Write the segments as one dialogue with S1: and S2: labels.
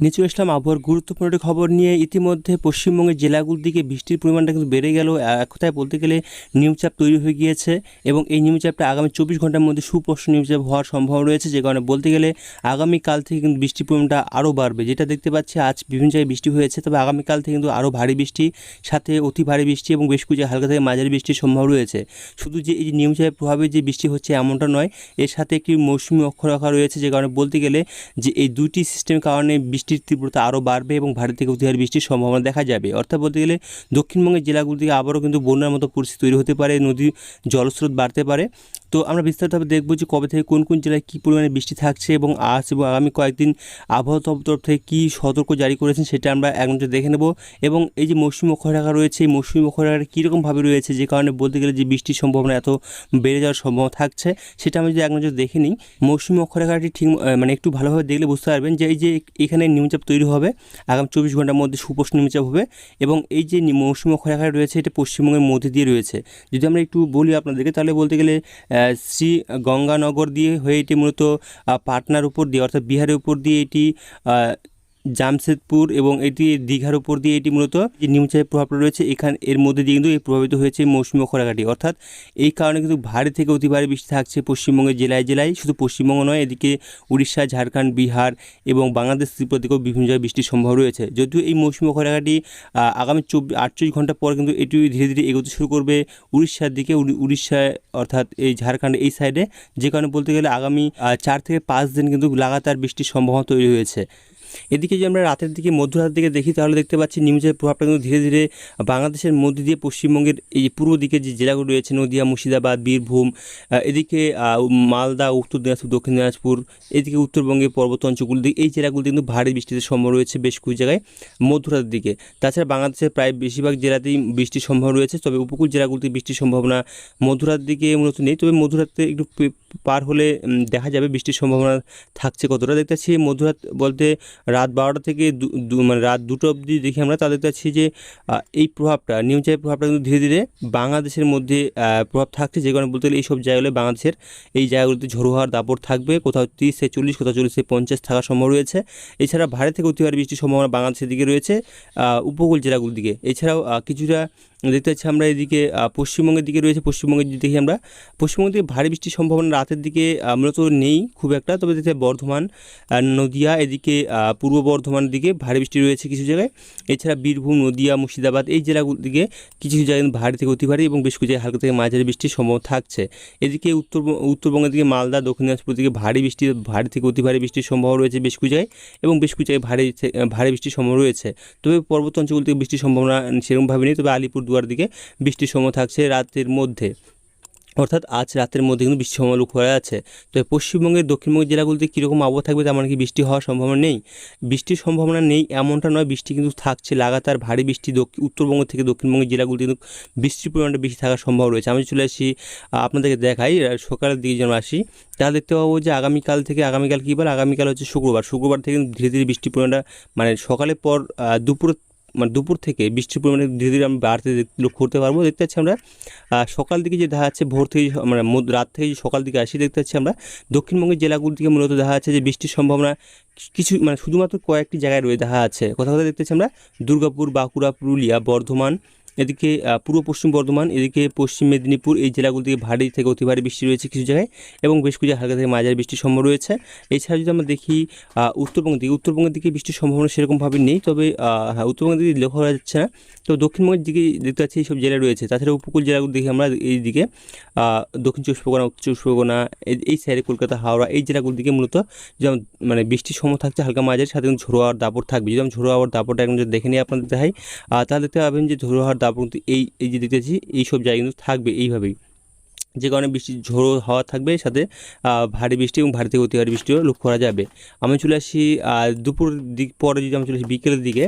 S1: নিচু ইসলাম আবহাওয়ার গুরুত্বপূর্ণ খবর নিয়ে ইতিমধ্যে পশ্চিমবঙ্গের জেলাগুলোর দিকে বৃষ্টির পরিমাণটা কিন্তু বেড়ে গেল। এক কথায় বলতে গেলে নিম্নচাপ তৈরি হয়ে গিয়েছে এবং এই নিম্নচাপটা আগামী চব্বিশ ঘণ্টার মধ্যে সুস্পষ্ট নিম্নচাপ হওয়ার সম্ভাবনা রয়েছে। যে কারণে বলতে গেলে আগামীকাল থেকে কিন্তু বৃষ্টির পরিমাণটা আরও বাড়বে। যেটা দেখতে পাচ্ছি, আজ বিভিন্ন জায়গায় বৃষ্টি হয়েছে, তবে আগামীকাল থেকে কিন্তু আরও ভারী বৃষ্টি, সাথে অতি ভারী বৃষ্টি এবং বেশ কিছু হালকা থেকে মাঝারি বৃষ্টির সম্ভাবনা রয়েছে। শুধু যে এই যে নিম্নচাপের প্রভাবে যে বৃষ্টি হচ্ছে এমনটা নয়, এর সাথে একটি মৌসুমি অক্ষরেখা রয়েছে। যে কারণে বলতে গেলে যে এই দুটি সিস্টেমের কারণে বৃষ্টির তীব্রতা আরও বাড়বে এবং ভারী থেকে অতিহার বৃষ্টির সম্ভাবনা দেখা যাবে। অর্থাৎ বলতে গেলে দক্ষিণবঙ্গের জেলাগুলো থেকে আবারও কিন্তু বন্যার মতো পরিস্থিতি তৈরি হতে পারে নদীর জলস্রোত বাড়তে পারে। তো আমরা বিস্তারিতভাবে দেখব যে কবে থেকে কোন কোন জেলায় কী পরিমাণে বৃষ্টি থাকছে এবং আজ এবং আগামী কয়েকদিন আবহাওয়া দপ্তর থেকে কী সতর্ক জারি করেছেন সেটা আমরা এক নজরে দেখে নেব। এবং এই যে মৌসুমি অক্ষরেখা রয়েছে, এই মৌসুমি অক্ষরেখাটা কীরকমভাবে রয়েছে যে কারণে বলতে গেলে যে বৃষ্টির সম্ভাবনা এত বেড়ে যাওয়ার সম্ভাবনা থাকছে, সেটা আমি যদি এক নজর দেখে নিই। মৌসুমি অক্ষরেখাটি ঠিক মানে একটু ভালোভাবে দেখলে বুঝতে পারবেন যে এই যে এখানে নিম্নচাপ তৈরি হবে, আগামী চব্বিশ ঘণ্টার মধ্যে সুপোষ্ণ নিম্নচাপ হবে এবং এই যে মৌসুমী অক্ষরেখা রয়েছে এটা পশ্চিমবঙ্গের মধ্যে দিয়ে রয়েছে। যদি আমরা একটু বলি আপনাদেরকে, তাহলে বলতে গেলে শ্রী গঙ্গানগর দিয়ে হয়ে এটি মূলত পাটনার উপর দিয়ে অর্থাৎ বিহারের উপর দিয়ে এটি জামশেদপুর এবং এটি দীঘার উপর দিয়ে এটি মূলত যে নিম্নচাপের প্রভাবটা রয়েছে এখান এর মধ্যে দিয়ে কিন্তু প্রভাবিত হয়েছে মৌসুমি অক্ষরেখাটি অর্থাৎ এই কারণে কিন্তু ভারী থেকে অতি ভারী বৃষ্টি থাকছে পশ্চিমবঙ্গের জেলায় জেলায়। শুধু পশ্চিমবঙ্গ নয় এদিকে উড়িষ্যা ঝাড়খণ্ড বিহার এবং বাংলাদেশ ত্রিপুরা দিকেও বিভিন্ন জায়গায় বৃষ্টির সম্ভব রয়েছে। যদিও এই মৌসুমি আহ, আগামী চব্বিশ আটচল্লিশ ঘণ্টা পর কিন্তু এটি ধীরে ধীরে এগোতে শুরু করবে উড়িষ্যার দিকে। উড়ি- উড়িষ্যায় অর্থাৎ এই ঝাড়খণ্ড এই সাইডে যে কারণে বলতে গেলে আগামী চার থেকে পাঁচ দিন কিন্তু লাগাতার বৃষ্টির সম্ভাবনা তৈরি হয়েছে। এদিকে যদি আমরা রাতের দিকে, মধ্যরাতের দিকে দেখি, তাহলে দেখতে পাচ্ছি নিম্নচাপের প্রভাবটা কিন্তু ধীরে ধীরে বাংলাদেশের মধ্যে দিয়ে পশ্চিমবঙ্গের এই পূর্ব দিকে যে জেলাগুলো রয়েছে, নদিয়া, মুর্শিদাবাদ, বীরভূম এদিকে মালদা, উত্তর দিনাজপুর, দক্ষিণ দিনাজপুর, এদিকে উত্তরবঙ্গের পর্বত অঞ্চলগুলো এই জেলাগুলোতে কিন্তু ভারী বৃষ্টিতে সম্ভব রয়েছে বেশ কিছু জায়গায় মধ্যরাতের দিকে। তাছাড়া বাংলাদেশের প্রায় বেশিরভাগ জেলাতেই বৃষ্টির সম্ভাবনা রয়েছে, তবে উপকূল জেলাগুলোতে বৃষ্টির সম্ভাবনা মধ্যরাত দিকে মূলত নেই, তবে মধ্যরাতে একটু পার হলে দেখা যাবে বৃষ্টির সম্ভাবনা থাকছে কতটা। দেখতে পাচ্ছি মধ্যরাত বলতে রাত বারোটা থেকে মানে রাত দুটো অবধি দেখি আমরা তাদের পাচ্ছি যে এই প্রভাবটা নিউচাপের প্রভাবটা কিন্তু ধীরে ধীরে বাংলাদেশের মধ্যে প্রভাব থাকছে। যে কারণে বলতে গেলে এইসব জায়গাগুলো বাংলাদেশের এই জায়গাগুলোতে ঝোড়ো হওয়ার দাপট থাকবে। কোথাও তিরিশ চল্লিশ, কোথাও চল্লিশ পঞ্চাশ থাকার সম্ভব রয়েছে। এছাড়া ভারত থেকে অতিভারী বৃষ্টির সম্ভাবনা বাংলাদেশের দিকে রয়েছে। উপকূল জেলাগুলোর দিকে। এছাড়াও কিছুটা দেখতে পাচ্ছি আমরা এদিকে পশ্চিমবঙ্গের দিকে রয়েছে। পশ্চিমবঙ্গের যদি দেখি আমরা, পশ্চিমবঙ্গের দিকে ভারী বৃষ্টির সম্ভাবনা রাতের দিকে মূলত নেই খুব একটা। তবে দেখতে বর্ধমান নদিয়া, এদিকে পূর্ব বর্ধমানের দিকে ভারী বৃষ্টি রয়েছে কিছু জায়গায়। এছাড়া বীরভূম, নদিয়া, মুর্শিদাবাদ এই জেলাগুলোর দিকে কিছু কিছু জায়গায় ভারী থেকে অতি ভারী এবং বেশ কিছু জায়গায় হালকা থেকে মাঝারি বৃষ্টির সম্ভাবনা থাকছে। এদিকে উত্তর উত্তরবঙ্গের দিকে মালদা, দক্ষিণ দিনাজপুর দিকে ভারী বৃষ্টি, ভারী থেকে অতি ভারী বৃষ্টির সম্ভাবনা রয়েছে বেশ কিছু জায়গায় এবং বেশ কিছু জায়গায় ভারী ভারী বৃষ্টির সম্ভাবনা রয়েছে। তবে পর্বত অঞ্চলগুলো থেকে বৃষ্টির সম্ভাবনা সেরকমভাবে নেই, তবে আলিপুর দুয়ার দিকে বৃষ্টির সম্ভাবনা থাকছে রাতের মধ্যে। অর্থাৎ আজ রাতের মধ্যে কিন্তু বৃষ্টির সম্ভাবনা লক্ষ্য করা যাচ্ছে। তো পশ্চিমবঙ্গের দক্ষিণবঙ্গের জেলাগুলিতে কীরকম আবহাওয়া থাকবে তেমন কি বৃষ্টি হওয়ার সম্ভাবনা নেই? বৃষ্টির সম্ভাবনা নেই এমনটা নয় বৃষ্টি কিন্তু থাকছে লাগাতার ভারী বৃষ্টি দক্ষিণ উত্তরবঙ্গ থেকে দক্ষিণবঙ্গের জেলাগুলিতে কিন্তু বৃষ্টির পরিমাণটা বেশি থাকার সম্ভব রয়েছে। আমি চলে আসি আপনাদেরকে দেখাই সকালের দিকে যেন আসি। তাহলে দেখতে পাবো যে আগামীকাল থেকে আগামীকাল কী বার আগামীকাল হচ্ছে শুক্রবার। শুক্রবার থেকে ধীরে ধীরে বৃষ্টির পরিমাণটা মানে সকালের পর আহ, দুপুর মানে দুপুর থেকে বৃষ্টির পরিমাণে ধীরে ধীরে আমরা বাড়তে লক্ষ্য করতে পারব, দেখতে পাচ্ছি আমরা সকাল দিকে যে দেখা যাচ্ছে ভোর থেকে মানে রাত থেকে যে সকাল দিকে আসি, দেখতে পাচ্ছি আমরা, দক্ষিণবঙ্গের জেলাগুলি থেকে মূলত দেখা যাচ্ছে যে বৃষ্টির সম্ভাবনা কিছু মানে শুধুমাত্র কয়েকটি জায়গায় রয়ে দেখা যাচ্ছে। কথা কথা দেখতে পাচ্ছি আমরা, দুর্গাপুর, বাঁকুড়া, পুরুলিয়া, বর্ধমান এদিকে পূর্ব পশ্চিম বর্ধমান, এদিকে পশ্চিম মেদিনীপুর, এই জেলাগুলি থেকে ভারী থেকে অতি ভারী বৃষ্টি রয়েছে কিছু জায়গায় এবং বেশ কিছু হালকা থেকে মাঝারি বৃষ্টির সম্ভাবনা রয়েছে। এছাড়া যদি আমরা দেখি উত্তরবঙ্গের দিকে উত্তরবঙ্গের দিকে বৃষ্টির সম্ভাবনা সেরকমভাবে নেই, তবে হ্যাঁ উত্তরবঙ্গের দিকে লক্ষ্য করা যাচ্ছে না। তো দক্ষিণবঙ্গের দিকে দেখতে পাচ্ছি এইসব জেলা রয়েছে। তাছাড়া উপকূল জেলাগুলো দেখি আমরা, এই দিকে দক্ষিণ চব্বিশ পরগনা, উত্তর চব্বিশ পরগনা, এই- সাইডে কলকাতা, হাওড়া, এই জেলাগুলোর দিকে মূলত যেমন মানে বৃষ্টির সময় থাকছে হালকা মাঝারি, সাথে ঝোড়ো হওয়ার দাপট থাকবে। যদি আমি ঝোড়ো হওয়ার দাপটটা এখন যদি দেখে নিই আপনাদের দেখাই তাহলে দেখতে পাবেন যে ঝোড়ো হওয়ার দাপট কিন্তু এই এই যে দেখতেছি এইসব জায়গা কিন্তু থাকবে এইভাবেই যে কারণে বৃষ্টি ঝোড়ো হাওয়া থাকবে, সাথে ভারী বৃষ্টি এবং ভারী থেকে অতি ভারী বৃষ্টিও লক্ষ্য করা যাবে আমি চলে আসি দুপুর দিক পরে যদি আমি চলে আসি বিকেলের দিকে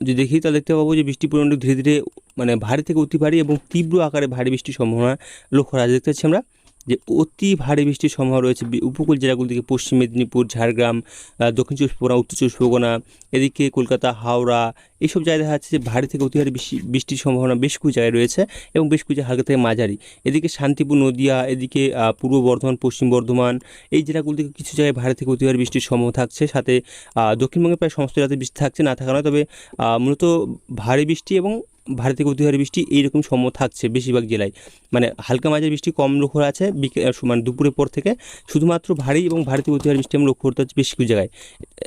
S1: যদি দেখি তাহলে দেখতে পাবো যে বৃষ্টির পরিমাণটা ধীরে ধীরে মানে ভারী থেকে অতি ভারী এবং তীব্র আকারে ভারী বৃষ্টির সম্ভাবনা লক্ষ্য করা। দেখতে পাচ্ছি আমরা যে অতি ভারী বৃষ্টির সম্ভাবনা রয়েছে উপকূল জেলাগুলি থেকে পশ্চিম মেদিনীপুর, ঝাড়গ্রাম দক্ষিণ চব্বিশ পরগনা, উত্তর চব্বিশ পরগনা, এদিকে কলকাতা, হাওড়া, এইসব জায়গায় দেখা যাচ্ছে যে ভারী থেকে অতি ভারী বৃষ্টি, বৃষ্টির সম্ভাবনা বেশ কিছু জায়গায় রয়েছে এবং বেশ কিছু হালকা থেকে মাঝারি। এদিকে শান্তিপুর, নদিয়া, এদিকে পূর্ব বর্ধমান, পশ্চিম বর্ধমান, এই জেলাগুলি থেকে কিছু জায়গায় ভারী থেকে অতি ভারী বৃষ্টির সম্ভাবনা থাকছে। সাথে দক্ষিণবঙ্গে প্রায় সমস্ত জেলাতে বৃষ্টি থাকছে, না থাকা নয়, তবে মূলত ভারী বৃষ্টি এবং ভারী থেকে অতি ভারী বৃষ্টি এইরকম সম্ভব থাকছে বেশিরভাগ জেলায়। মানে হালকা মাঝারি বৃষ্টি কম লক্ষ্য আছে মানে দুপুরের পর থেকে। শুধুমাত্র ভারী এবং ভারী থেকে বৃষ্টি আমরা লক্ষ্য করতে হচ্ছে বেশ কিছু জায়গায়।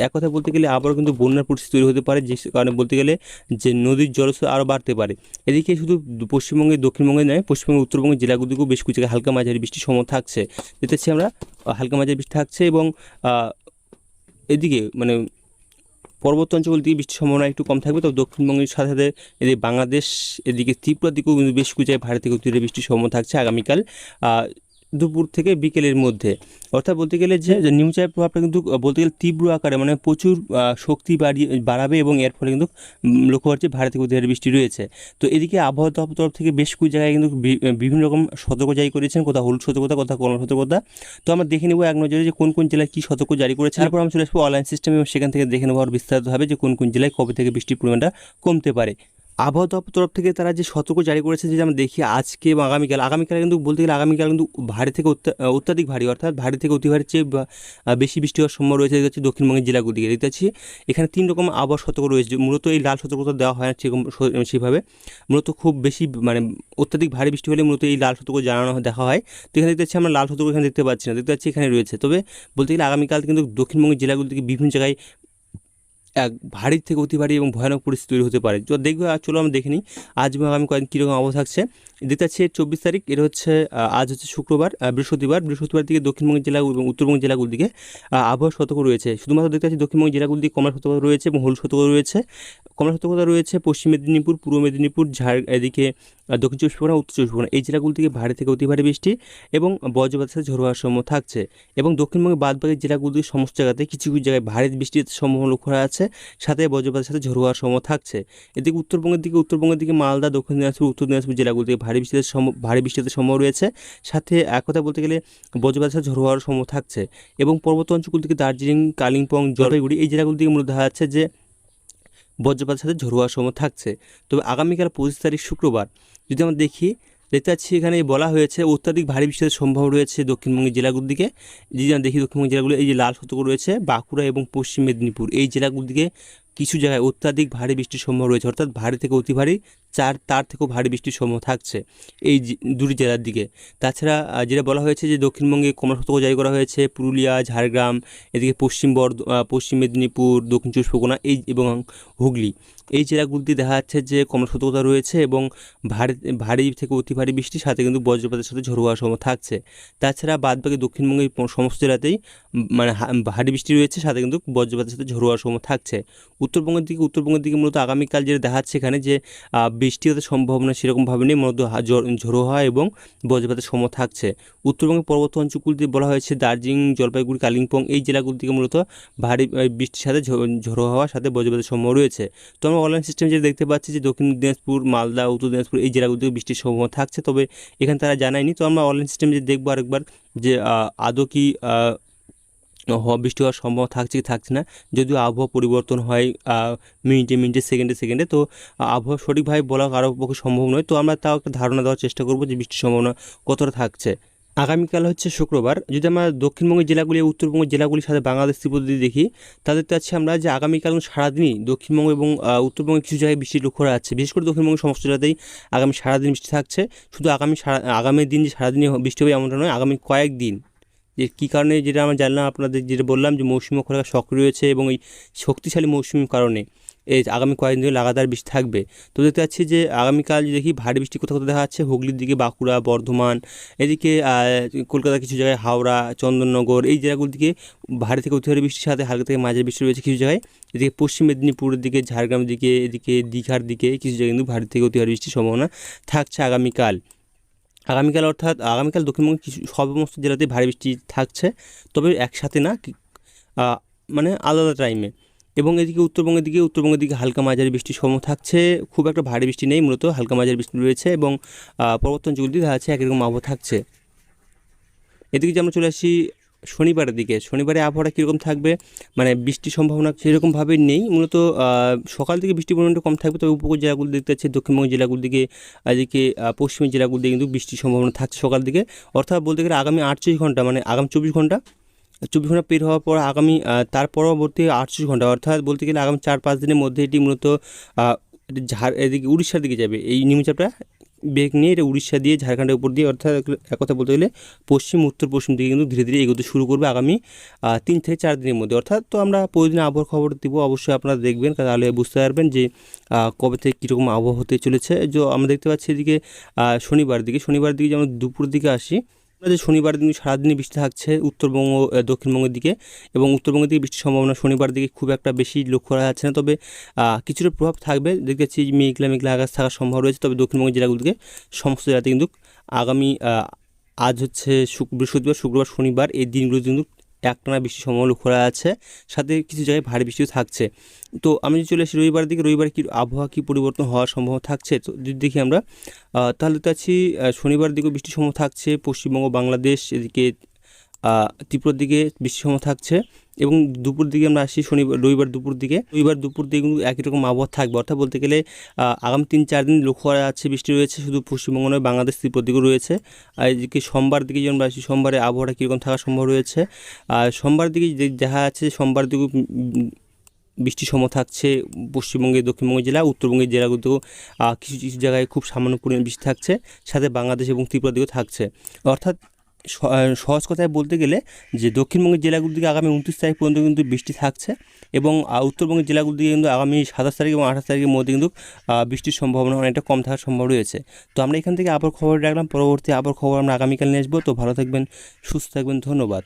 S1: এক কথা বলতে গেলে আবারও কিন্তু বন্যার পরিস্থিতি তৈরি হতে পারে যে কারণে বলতে গেলে যে নদীর জলস্তর আরও বাড়তে পারে। এদিকে শুধু পশ্চিমবঙ্গে, দক্ষিণবঙ্গে নয় পশ্চিমবঙ্গে উত্তরবঙ্গের জেলাগুলিতেও বেশ কিছু জায়গায় হালকা মাঝারি বৃষ্টির সম্ভব থাকছে। পাচ্ছি আমরা হালকা মাঝারি বৃষ্টি থাকছে এবং এদিকে মানে পর্বত অঞ্চল দিকে বৃষ্টির সম্ভাবনা একটু কম থাকবে, তবে দক্ষিণবঙ্গের সাথে সাথে এদিকে বাংলাদেশ, এদিকে ত্রিপুরার দিকেও কিন্তু বেশ কিছু জায়গায় ভারী থেকে বৃষ্টির সম্ভাবনা থাকছে আগামীকাল। দুপুর থেকে বিকেলের মধ্যে। অর্থাৎ বলতে গেলে যে নিউচাপের প্রভাবটা কিন্তু বলতে গেলে তীব্র আকারে মানে প্রচুর শক্তি বাড়িয়ে বাড়াবে এবং এর ফলে কিন্তু লক্ষ্য হচ্ছে ভারী থেকে অতি বৃষ্টি রয়েছে। তো এদিকে আবহাওয়া দপ্তর তরফ থেকে বেশ কিছু জায়গায় কিন্তু বিভিন্ন রকম সতর্ক জারি করেছেন। কোথাও হলুদ সতর্কতা কোথাও কমলা সতর্কতা। তো আমরা দেখে নেব এক নজরে যে কোন কোন জেলায় কী সতর্ক জারি করেছে। তারপর আমরা চলে আসব অনলাইন সিস্টেম এবং সেখান থেকে দেখে নেব আর বিস্তারিতভাবে যে কোন কোন জেলায় কবে থেকে বৃষ্টির পরিমাণটা কমতে পারে। আবহাওয়া দপ্তর তরফ থেকে তারা যে সতর্ক জারি করেছে যে আমরা দেখি আজকে এবং আগামীকাল আগামীকাল কিন্তু বলতে গেলে আগামীকাল কিন্তু ভারী থেকে অত্যা- অত্যাধিক ভারী, অর্থাৎ ভারী থেকে অতি ভারীর চেয়ে বেশি বৃষ্টি হওয়ার সম্ভব রয়েছে দেখতে দক্ষিণবঙ্গের জেলাগুলো দিকে দেখতে পাচ্ছি এখানে তিন রকম আবহাওয়া সতর্ক রয়েছে, মূলত এই লাল সতর্কতা দেওয়া হয় না সেরকম সেভাবে। মূলত খুব বেশি মানে অত্যাধিক ভারী বৃষ্টি হলে মূলত এই লাল সতর্ক জানানো দেখা হয়। তো এখানে দেখতে আমরা লাল সতর্ক এখানে দেখতে পাচ্ছি না, দেখতে পাচ্ছি এখানে রয়েছে। তবে বলতে গেলে আগামীকাল কিন্তু দক্ষিণবঙ্গের জেলাগুলো থেকে বিভিন্ন জায়গায় এক ভারী থেকে অতি ভারী এবং ভয়ানক পরিস্থিতি তৈরি হতে পারে। তো দেখবে আর চলো আমরা দেখে নিই। আজ এবং আগামী কয়েকদিন কীরকম আবহাওয়া থাকছে। দেখতে পাচ্ছি চব্বিশ তারিখ এটা হচ্ছে আজ হচ্ছে শুক্রবার বৃহস্পতিবার। বৃহস্পতিবার দিকে দক্ষিণবঙ্গের জেলা এবং উত্তরবঙ্গের জেলাগুলোর দিকে আবহাওয়া সতর্ক রয়েছে। শুধুমাত্র দেখতে পাচ্ছি দক্ষিণবঙ্গের জেলাগুলোর দিকে কমলা সতর্কতা রয়েছে এবং হলুদ সতর্কতা রয়েছে। কমলা সতর্কতা রয়েছে পশ্চিম মেদিনীপুর, পূর্ব মেদিনীপুর, ঝাড়, এদিকে দক্ষিণ চব্বিশ পরগনা, উত্তর চব্বিশ পরগনা, এই জেলাগুলো থেকে ভারী থেকে অতি ভারী বৃষ্টি এবং বজ্রপাতের ঝোড়ো হওয়ার সম্ভাবনা থাকছে। এবং দক্ষিণবঙ্গের বাদবাকি জেলাগুলির সমস্ত জায়গাতে কিছু কিছু জায়গায় ভারী বৃষ্টির সম্ভাবনা লক্ষ্য করা আছে সাথে বজ্রপাতের সাথে ঝোড়ো হওয়ার সম্ভাবনা থাকছে। এদিকে উত্তরবঙ্গের দিকে উত্তরবঙ্গের দিকে মালদা, দক্ষিণ দিনাজপুর, উত্তর দিনাজপুর জেলাগুলো থেকে ভারী বৃষ্টিতে ভারী বৃষ্টিতে সম্ভব রয়েছে। সাথে এক কথা বলতে গেলে বজ্রপাতের সাথে ঝোড়ো হওয়ার সম্ভব থাকছে। এবং পর্বত অঞ্চলগুলো থেকে দার্জিলিং, কালিম্পং, জলপাইগুড়ি এই জেলাগুলো থেকে মূলত দেখা যাচ্ছে যে বজ্রপাতের সাথে ঝোড়ো সময় থাকছে। তবে আগামীকাল পঁচিশ তারিখ শুক্রবার, যদি আমরা দেখি, দেখতে পাচ্ছি এখানে বলা হয়েছে অত্যাধিক ভারী বৃষ্টির সম্ভব রয়েছে দক্ষিণবঙ্গের জেলাগুলোর দিকে যদি আমরা দেখি দক্ষিণবঙ্গের জেলাগুলো, এই যে লাল সতর্ক রয়েছে বাঁকুড়া এবং পশ্চিম মেদিনীপুর, এই জেলাগুলোর দিকে কিছু জায়গায় অত্যাধিক ভারী বৃষ্টির সম্ভব রয়েছে। অর্থাৎ ভারী থেকে অতি ভারী, চার তার থেকেও ভারী বৃষ্টির সম্ভব থাকছে এই দুটি জেলার দিকে। তাছাড়া যেটা বলা হয়েছে যে দক্ষিণবঙ্গে কমলা সতর্ক জারি করা হয়েছে, পুরুলিয়া, ঝাড়গ্রাম, এদিকে পশ্চিম বর্ধ পশ্চিম মেদিনীপুর, দক্ষিণ চব্বিশ পরগনা এই এবং হুগলি। এই জেলাগুলিতে দেখা যাচ্ছে যে কমলা সতর্কতা রয়েছে এবং ভারী ভারী থেকে অতি ভারী বৃষ্টির সাথে কিন্তু বজ্রপাতের সাথে ঝোড়ো হওয়ার সম্ভব থাকছে। তাছাড়া বাদবাকি দক্ষিণবঙ্গের সমস্ত জেলাতেই মানে ভারী বৃষ্টি রয়েছে, সাথে কিন্তু বজ্রপাতের সাথে ঝোড়ো হওয়ার সম্ভব থাকছে। উত্তরবঙ্গের দিকে উত্তরবঙ্গের দিকে মূলত আগামীকাল যেটা দেখাচ্ছে এখানে যে বৃষ্টি হতে সম্ভাবনা সেরকমভাবে নেই, মূলত ঝড়- হওয়া এবং বজ্রপাতের সম্ভব থাকছে। উত্তরবঙ্গের পর্বত অঞ্চলগুলিতে বলা হয়েছে দার্জিলিং, জলপাইগুড়ি, কালিম্পং এই জেলাগুলি থেকে মূলত ভারী বৃষ্টির সাথে ঝোড়ো হওয়ার সাথে বজ্রপাতের সম্ভাবনা রয়েছে। তো আমরা অনলাইন সিস্টেম যেটা দেখতে পাচ্ছি যে দক্ষিণ দিনাজপুর, মালদা, উত্তর দিনাজপুর এই জেলাগুলিতে বৃষ্টির সম্ভাবনা থাকছে, তবে এখানে তারা জানায়নি। তো আমরা অনলাইন সিস্টেমে যে দেখব আরেকবার যে আদৌ কি হওয়া বৃষ্টি হওয়ার সম্ভাবনা থাকছে কি থাকছে না, যদিও আবহাওয়া পরিবর্তন হয় মিনিটে মিনিটে, সেকেন্ডে সেকেন্ডে, তো আবহাওয়া সঠিকভাবে বলা কারও পক্ষে সম্ভব নয়, তো আমরা তাও একটা ধারণা দেওয়ার চেষ্টা করব যে বৃষ্টির সম্ভাবনা কতটা থাকছে। আগামীকাল হচ্ছে শুক্রবার, যদি আমরা দক্ষিণবঙ্গের জেলাগুলি, উত্তরবঙ্গের জেলাগুলির সাথে বাংলাদেশ ত্রিপুরা যদি দেখি, তাদের তো আছে আমরা যে আগামীকাল সারাদিনই দক্ষিণবঙ্গ এবং উত্তরবঙ্গের কিছু জায়গায় বৃষ্টি লক্ষ্য করা যাচ্ছে বিশেষ করে দক্ষিণবঙ্গের সমস্ত জেলাতেই আগামী সারাদিন বৃষ্টি থাকছে, শুধু আগামী সারা, আগামী দিন যে সারাদিনই বৃষ্টি হবে এমনটা নয়, আগামী কয়েকদিন যে কী কারণে যেটা আমরা জানলাম আপনাদের যেটা বললাম যে মৌসুমি খরা সক্রিয় রয়েছে এবং এই শক্তিশালী মৌসুমির কারণে এই আগামী কয়েকদিন ধরে লাগাতার বৃষ্টি থাকবে। তো দেখতে পাচ্ছি যে আগামীকাল দেখি ভারী বৃষ্টি কোথাও কোথাও দেখা যাচ্ছে, হুগলির দিকে বাঁকুড়া, বর্ধমান, এদিকে কলকাতার কিছু জায়গায় হাওড়া, চন্দননগর, এই জায়গাগুলোর দিকে ভারী থেকে অতিভারী বৃষ্টির সাথে হালকা থেকে মাঝারি বৃষ্টি রয়েছে কিছু জায়গায়। এদিকে পশ্চিম মেদিনীপুরের দিকে, ঝাড়গ্রামের দিকে, এদিকে দীঘার দিকে কিছু জায়গায় কিন্তু ভারী থেকে অতি ভারী বৃষ্টির সম্ভাবনা থাকছে আগামীকাল। আগামীকাল অর্থাৎ আগামীকাল দক্ষিণবঙ্গের কিছু সমস্ত জেলাতেই ভারী বৃষ্টি থাকছে, তবে একসাথে না মানে আলাদা টাইমে এবং এদিকে উত্তরবঙ্গের দিকে উত্তরবঙ্গের দিকে হালকা মাঝারি বৃষ্টির সময় থাকছে, খুব একটা ভারী বৃষ্টি নেই, মূলত হালকা মাঝারি বৃষ্টি রয়েছে এবং পরবর্তন যুগ দিয়ে দেখা যাচ্ছে একই রকম আবহাওয়া থাকছে। এদিকে যে আমরা চলে আসি শনিবারের দিকে শনিবারে আবহাওয়াটা কীরকম থাকবে? মানে বৃষ্টির সম্ভাবনা সেরকমভাবে নেই। মূলত সকাল থেকে বৃষ্টির পরিমাণটা কম থাকবে। তবে উপকূল জেলাগুলো দেখতে পাচ্ছি দক্ষিণবঙ্গ জেলাগুলোর দিকে এদিকে আহ, পশ্চিমের জেলাগুলো দিকে কিন্তু বৃষ্টির সম্ভাবনা থাকছে সকাল দিকে অর্থাৎ বলতে গেলে আগামী আটচল্লিশ ঘণ্টা মানে আগামী চব্বিশ ঘণ্টা চব্বিশ ঘণ্টা পের হওয়ার পর আগামী তার পরবর্তী আটচল্লিশ ঘণ্টা অর্থাৎ বলতে গেলে আগামী চার পাঁচ দিনের মধ্যে এটি মূলত ঝাড় এদিকে উড়িষ্যার দিকে যাবে। এই নিম্নচাপটা বেগ নিয়ে এটা উড়িষ্যা দিয়ে, ঝাড়খণ্ডের উপর দিয়ে, অর্থাৎ এক কথা বলতে গেলে পশ্চিম, উত্তর, পশ্চিম দিকে কিন্তু ধীরে ধীরে এগোতে শুরু করবে আগামী তিন থেকে চার দিনের মধ্যে। অর্থাৎ তো আমরা প্রতিদিন আবহাওয়ার খবর দিব, অবশ্যই আপনারা দেখবেন, তাহলে বুঝতে পারবেন যে কবে থেকে কীরকম আবহাওয়া হতে চলেছে। যে আমরা দেখতে পাচ্ছি এদিকে শনিবার দিকে শনিবার দিকে যেমন দুপুর দিকে আসি যে শনিবার দিন সারাদিনই বৃষ্টি থাকছে উত্তরবঙ্গ দক্ষিণবঙ্গের দিকে এবং উত্তরবঙ্গের দিকে বৃষ্টির সম্ভাবনা শনিবার দিকে খুব একটা বেশি লক্ষ্য করা যাচ্ছে না। তবে কিছুটা প্রভাব থাকবে। দেখতে পাচ্ছি মেঘলা মেঘলা আকাশ থাকার সম্ভাবনা রয়েছে। তবে দক্ষিণবঙ্গের জেলাগুলিকে সমস্ত জেলাতে কিন্তু আগামী আজ হচ্ছে বৃহস্পতিবার, শুক্রবার, শনিবার এই দিনগুলো কিন্তু একটানা বৃষ্টির সম্ভাবনা করা আছে সাথে কিছু জায়গায় ভারী বৃষ্টিও থাকছে। তো আমি যদি চলে আসি রবিবার দিকে, রবিবার কি আবহাওয়া কি পরিবর্তন হওয়ার সম্ভাবনা থাকছে? তো যদি দেখি আমরা তাহলে তো আছি শনিবার দিকেও বৃষ্টির সম্ভাবনা থাকছে। পশ্চিমবঙ্গ, বাংলাদেশ, এদিকে ত্রিপুরার দিকে বৃষ্টির সম্ভাবনা থাকছে এবং দুপুর দিকে আমরা আসি শনিবার, রবিবার দুপুর দিকে। রবিবার দুপুর দিকে কিন্তু একই রকম আবহাওয়া থাকবে। অর্থাৎ বলতে গেলে আগামী তিন, চার দিন লক্ষ্য করা যাচ্ছে বৃষ্টি রয়েছে। শুধু পশ্চিমবঙ্গ নয়, বাংলাদেশ ত্রিপুরার দিকেও রয়েছে। আর এদিকে সোমবার দিকে যখন আসি সোমবারে আবহাওয়াটা কীরকম থাকার সম্ভব রয়েছে। আর সোমবার দিকে দেখা যাচ্ছে সোমবার দিকে বৃষ্টির সময় থাকছে পশ্চিমবঙ্গে দক্ষিণবঙ্গ জেলা, উত্তরবঙ্গের জেলাগুলোতেও কিছু কিছু জায়গায় খুব সামান্য পরিমাণ বৃষ্টি থাকছে। সাথে বাংলাদেশ এবং ত্রিপুরা দিকেও থাকছে। অর্থাৎ সহজ কথায় বলতে গেলে যে দক্ষিণবঙ্গের জেলাগুলোর দিকে আগামী উনত্রিশ তারিখ পর্যন্ত কিন্তু বৃষ্টি থাকছে এবং উত্তরবঙ্গের জেলাগুলোর দিকে কিন্তু আগামী সাতাশ তারিখ এবং আঠাশ তারিখের মধ্যে কিন্তু বৃষ্টির সম্ভাবনা অনেকটা কম থাকার সম্ভব রয়েছে। তো আমরা এখান থেকে আবার খবর রাখলাম। পরবর্তী আবার খবর আমরা আগামীকাল নিয়ে আসব। তো ভালো থাকবেন, সুস্থ থাকবেন। ধন্যবাদ।